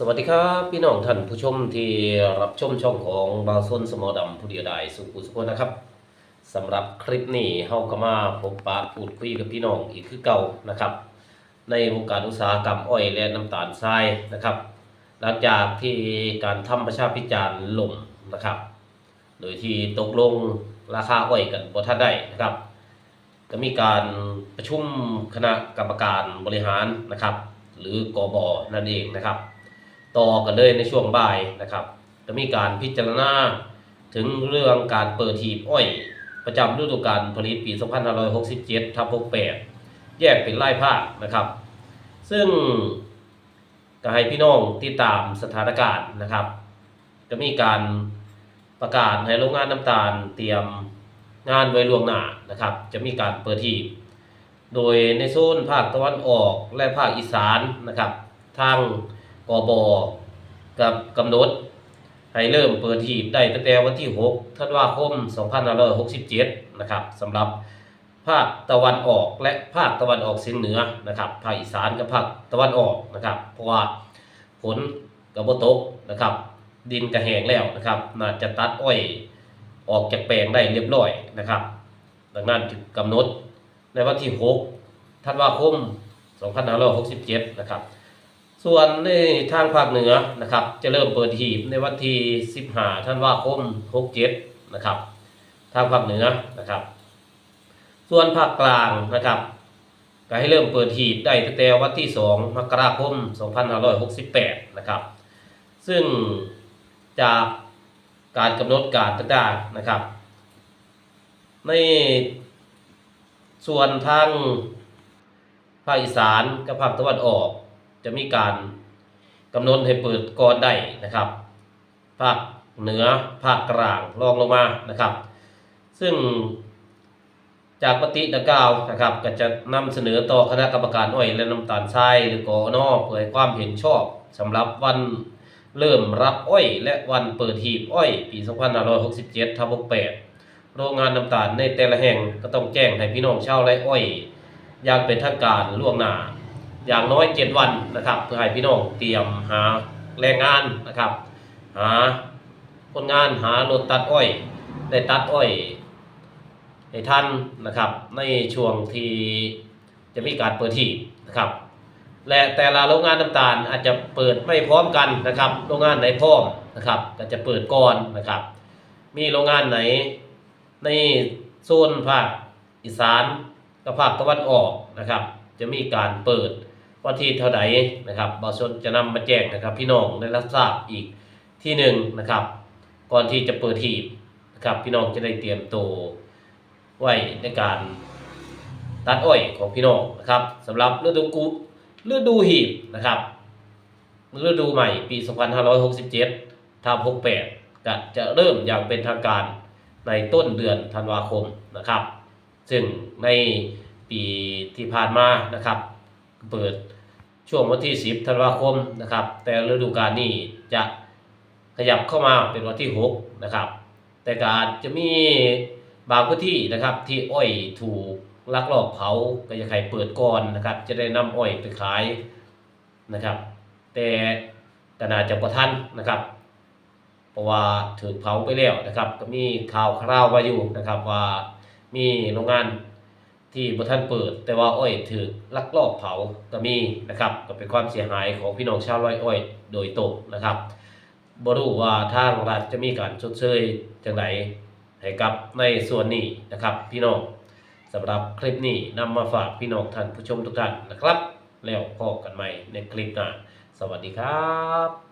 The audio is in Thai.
สวัสดีครับพี่น้องท่านผู้ชมที่รับชมช่องของบาวส้นสมอดำผู้เดียวดายสุขุสุขนะครับสำหรับคลิปนี้เฮาก็มาพบปะพูดคุยกับพี่น้องอีกคือเก่านะครับ ในวงการอุตสาหกรรมอ้อยและน้ำตาลทรายนะครับ หลังจากที่การทำประชาพิจารณ์ล่มนะครับ โดยที่ตกลงราคาอ้อยกันบ่ทันได้นะครับ ก็มีการประชุมคณะกรรมการบริหารนะครับ หรือกบอนั่นเองนะครับ ต่อกันเลยในช่วงบ่ายนะครับ จะมีการพิจารณาถึงเรื่องการเปิดหีบอ้อย ประจำฤดูกาลผลิตปี 2567ทับ68 แยกเป็นรายภาคนะครับ ซึ่งก็ให้พี่น้องติดตามสถานการณ์นะครับ จะมีการประกาศให้โรงงานน้ำตาลเตรียมงานไว้ล่วงหน้านะครับ จะมีการเปิดหีโดยในโซนภาคตะวันออกและภาคอีสานนะครับ ทาง กบกับกำหนด ให้เริ่มเปิดหีบได้ตั้งแต่วันที่6ธันวาคม 2567 นะครับสำหรับภาคตะวันออกและภาคตะวันออกเฉียงเหนือนะครับภาคอีสานกับภาคตะวันออกนะครับ เพราะว่าฝนกับบตกนะครับ ดินกระแหงแล้วนะครับน่าจะตัดอ้อยออกจากแปลงได้เรียบร้อยนะครับ ดังนั้นจึงกำหนดในวันที่6ธันวาคม 2567 นะครับ ส่วนในทางภาคเหนือนะครับ จะเริ่มเปิดหีบในวันที่15ธันวาคม67นะครับ ทางภาคเหนือนะครับ ส่วนภาคกลางนะครับก็ให้เริ่มเปิดหีบได้ตั้งแต่วันที่ 2 มกราคม 2568 นะครับ ซึ่งจากการกำหนดการต่างๆนะครับ ในส่วนทางภาคอีสานกับภาคตะวันออก จะมีการกำหนดให้เปิดก่อนได้นะครับ ภาคเหนือภาคกลางรองลงมานะครับ ซึ่งจากปฏิดังกล่าวนะครับ ก็จะนำเสนอต่อคณะกรรมการอ้อยและน้ำตาลทรายหรือกอนอเผยความเห็นชอบสำหรับวันเริ่มรับอ้อย และวันเปิดหีบอ้อย ปี 2567ทับ68โรงงานน้ำตาลในแต่ละแห่งก็ต้องแจ้งให้พี่น้องชาวไร่อ้อย อย่างเป็นทางการล่วงหน้า อย่างน้อย 7 วันนะครับ เพื่อให้พี่น้องเตรียมหาแรงงานนะครับ หาคนงานหารถตัดอ้อย ได้ตัดอ้อยให้ทันนะครับ ในช่วงที่จะมีการเปิดที่นะครับ และแต่ละโรงงานน้ำตาลอาจจะเปิดไม่พร้อมกันนะครับ โรงงานไหนพร้อมนะครับก็จะเปิดก่อนนะครับ มีโรงงานไหนในโซนภาคอีสานกับภาคตะวันออกนะครับ จะมีการเปิด วันที่เท่าไหร่นะครับบอชนจะนำมาแจ้งนะครับ พี่น้องได้รับทราบอีกที่หนึ่งนะครับ ก่อนที่จะเปิดหีบนะครับ พี่น้องจะได้เตรียมตัวไว้ในการตัดอ้อยของพี่น้องนะครับสำหรับฤดูกุฤดูหีบนะครับฤดูใหม่ปี 2567ทับ68ก็จะเริ่มอย่างเป็นทางการในต้นเดือนธันวาคมนะครับ ซึ่งในปีที่ผ่านมานะครับ เปิดช่วงวันที่ 10 ธันวาคมนะครับ แต่ฤดูกาลนี้จะขยับเข้ามาเป็นวันที่ 6 นะครับ แต่ก็อาจจะมีบางพื้นที่นะครับที่อ้อยถูกลักลอบเผาก็จะใครเปิดก่อนนะครับ จะได้นำอ้อยไปขายนะครับ แต่ก็น่าจะประทันนะครับเพราะว่าถูกเผาไปแล้วนะครับ ก็มีข่าวคราวมาอยู่นะครับว่ามีโรงงาน ที่บท่านเปิด แต่ว่าอ้อยถือลักลอบเผาก็มีนะครับ ก็เป็นความเสียหายของพี่น้องชาวไร่อ้อยโดยตรงนะครับบรู้ว่าทางรัฐจะมีการชดเชยจังไดให้กับในส่วนนี้นะครับ พี่น้องสำหรับคลิปนี้นำมาฝากพี่น้องท่านผู้ชมทุกท่านนะครับ แล้วพบกันใหม่ในคลิปหน้าสวัสดีครับ